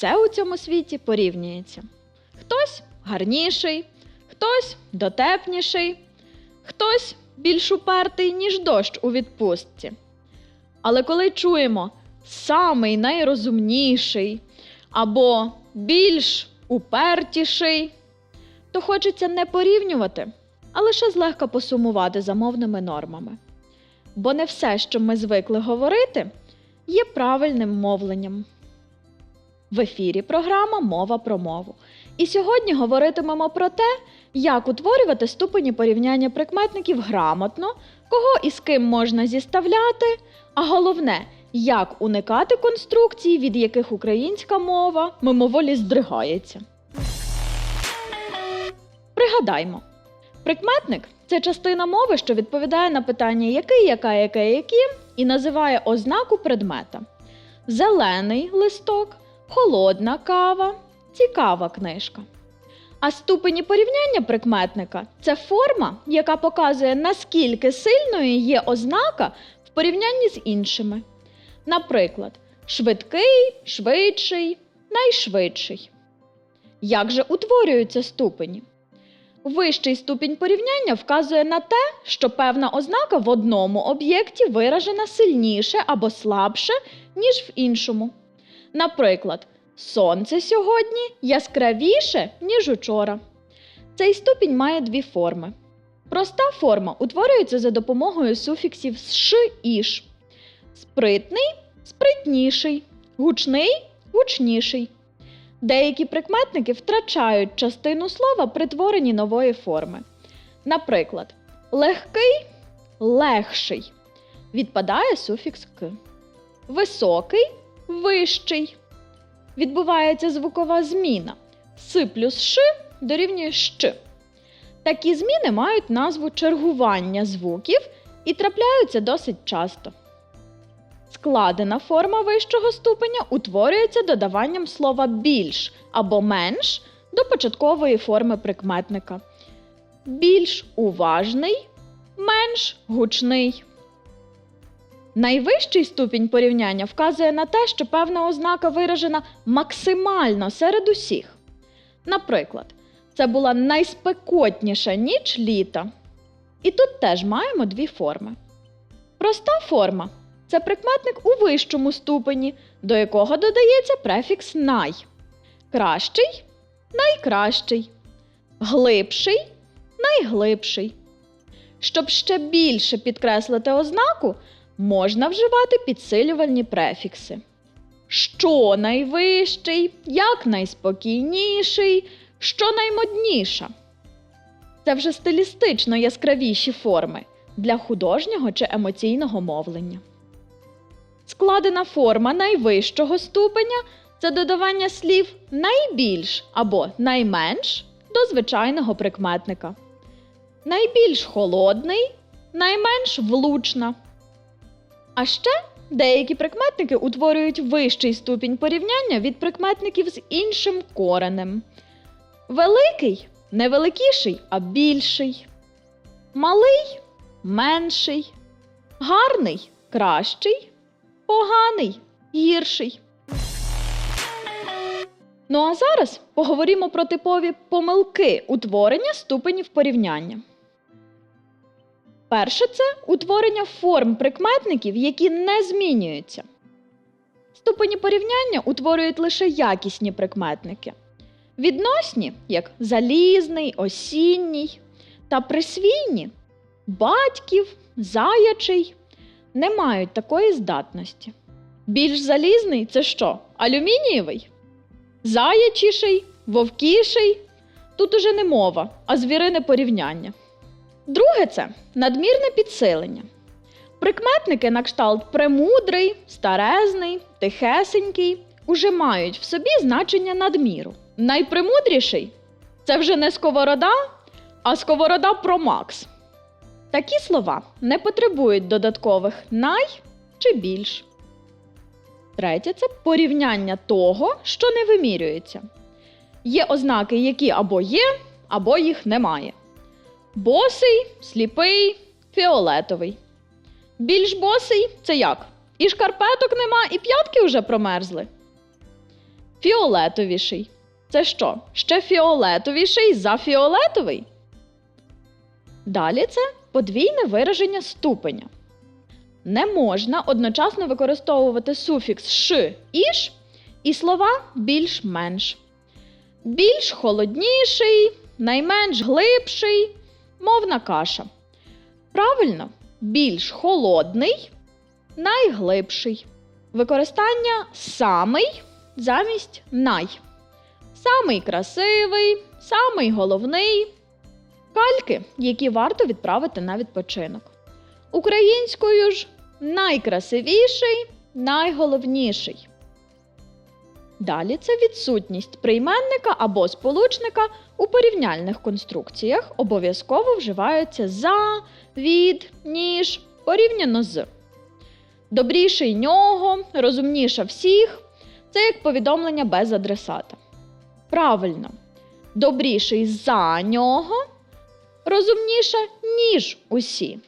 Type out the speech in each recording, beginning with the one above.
все у цьому світі порівнюється. Хтось гарніший, хтось дотепніший, хтось більш упертий, ніж дощ у відпустці. Але коли чуємо самий найрозумніший або більш упертіший, то хочеться не порівнювати, а лише злегка посумувати за мовними нормами. Бо не все, що ми звикли говорити, є правильним мовленням. В ефірі програма Мова про мову. І сьогодні говоритимемо про те, як утворювати ступені порівняння прикметників грамотно, кого і з ким можна зіставляти, а головне, як уникати конструкцій, від яких українська мова мимоволі здригається. Пригадаймо, прикметник це частина мови, що відповідає на питання який, яка, яке, які, і називає ознаку предмета. Зелений листок, холодна кава, цікава книжка. А ступені порівняння прикметника це форма, яка показує, наскільки сильною є ознака в порівнянні з іншими. Наприклад, швидкий, швидший, найшвидший. Як же утворюються ступені? Вищий ступінь порівняння вказує на те, що певна ознака в одному об'єкті виражена сильніше або слабше, ніж в іншому. Наприклад, сонце сьогодні яскравіше, ніж учора. Цей ступінь має дві форми. Проста форма утворюється за допомогою суфіксів ш і ш. Спритний спритніший, гучний гучніший. Деякі прикметники втрачають частину слова при творенні нової форми. Наприклад, легкий легший. Відпадає суфікс к. Високий вищий. Відбувається звукова зміна. С плюс ш дорівнює щ. Такі зміни мають назву чергування звуків і трапляються досить часто. Складена форма вищого ступеня утворюється додаванням слова більш або менш до початкової форми прикметника. Більш уважний, менш гучний. Найвищий ступінь порівняння вказує на те, що певна ознака виражена максимально серед усіх. Наприклад, це була найспекотніша ніч літа. І тут теж маємо дві форми. Проста форма це прикметник у вищому ступені, до якого додається префікс най. Кращий найкращий. Глибший найглибший. Щоб ще більше підкреслити ознаку, можна вживати підсилювальні префікси. Що найвищий, як найспокійніший, що наймодніша. Це вже стилістично яскравіші форми для художнього чи емоційного мовлення. Складена форма найвищого ступеня це додавання слів найбільш або найменш до звичайного прикметника. Найбільш холодний, найменш влучна. А ще деякі прикметники утворюють вищий ступінь порівняння від прикметників з іншим коренем. Великий не великіший, а більший. Малий менший. Гарний кращий. Поганий гірший. Ну а зараз поговоримо про типові помилки утворення ступенів порівняння. Перше це утворення форм прикметників, які не змінюються. Ступені порівняння утворюють лише якісні прикметники. Відносні, як залізний, осінній, та присвійні батьків, заячий, не мають такої здатності. Більш залізний це що? Алюмінієвий? Заячіший, вовкіший. Тут уже не мова, а звірине порівняння. Друге це надмірне підсилення. Прикметники на кшталт премудрий, старезний, тихесенький уже мають в собі значення надміру. Найпремудріший це вже не сковорода, а сковорода про Макс. Такі слова не потребують додаткових най чи більш. Третє це порівняння того, що не вимірюється. Є ознаки, які або є, або їх немає. Босий, сліпий, фіолетовий. Більш босий це як? І шкарпеток нема, і п'ятки вже промерзли. Фіолетовіший. Це що? Ще фіолетовіший за фіолетовий? Далі це подвійне вираження ступеня. Не можна одночасно використовувати суфікс ш іш і слова більш-менш. Більш холодніший, найменш глибший, мовна каша. Правильно, більш холодний, найглибший. Використання самий замість най. Самий красивий, самий головний. Кальки, які варто відправити на відпочинок. Українською ж найкрасивіший, найголовніший. Далі це відсутність прийменника або сполучника у порівняльних конструкціях обов'язково вживаються за, від, ніж, порівняно з. Добріший нього, розумніша всіх це як повідомлення без адресата. Правильно, добріший за нього, розумніша, ніж усі.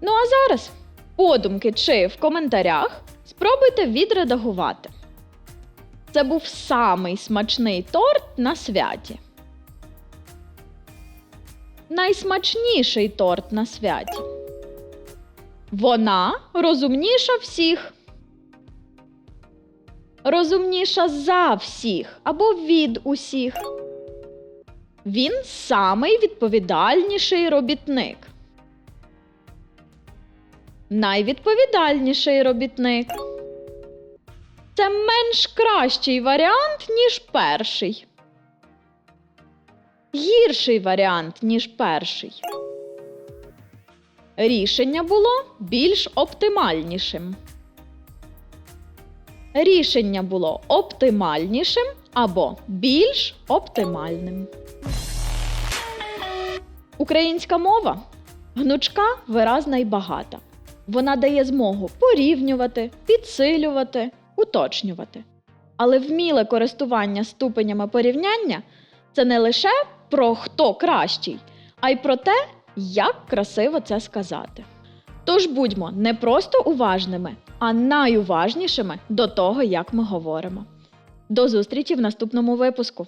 Ну а зараз подумки чи в коментарях спробуйте відредагувати. Це був самий смачний торт на святі. Найсмачніший торт на святі. Вона розумніша всіх. Розумніша за всіх або від усіх. Він самий відповідальніший робітник. Найвідповідальніший робітник. Це менш кращий варіант, ніж перший. Гірший варіант, ніж перший. Рішення було більш оптимальнішим. Рішення було оптимальнішим або більш оптимальним. Українська мова гнучка, виразна і багата. Вона дає змогу порівнювати, підсилювати, уточнювати. Але вміле користування ступенями порівняння це не лише про хто кращий, а й про те, як красиво це сказати. Тож будьмо не просто уважними, а найуважнішими до того, як ми говоримо. До зустрічі в наступному випуску!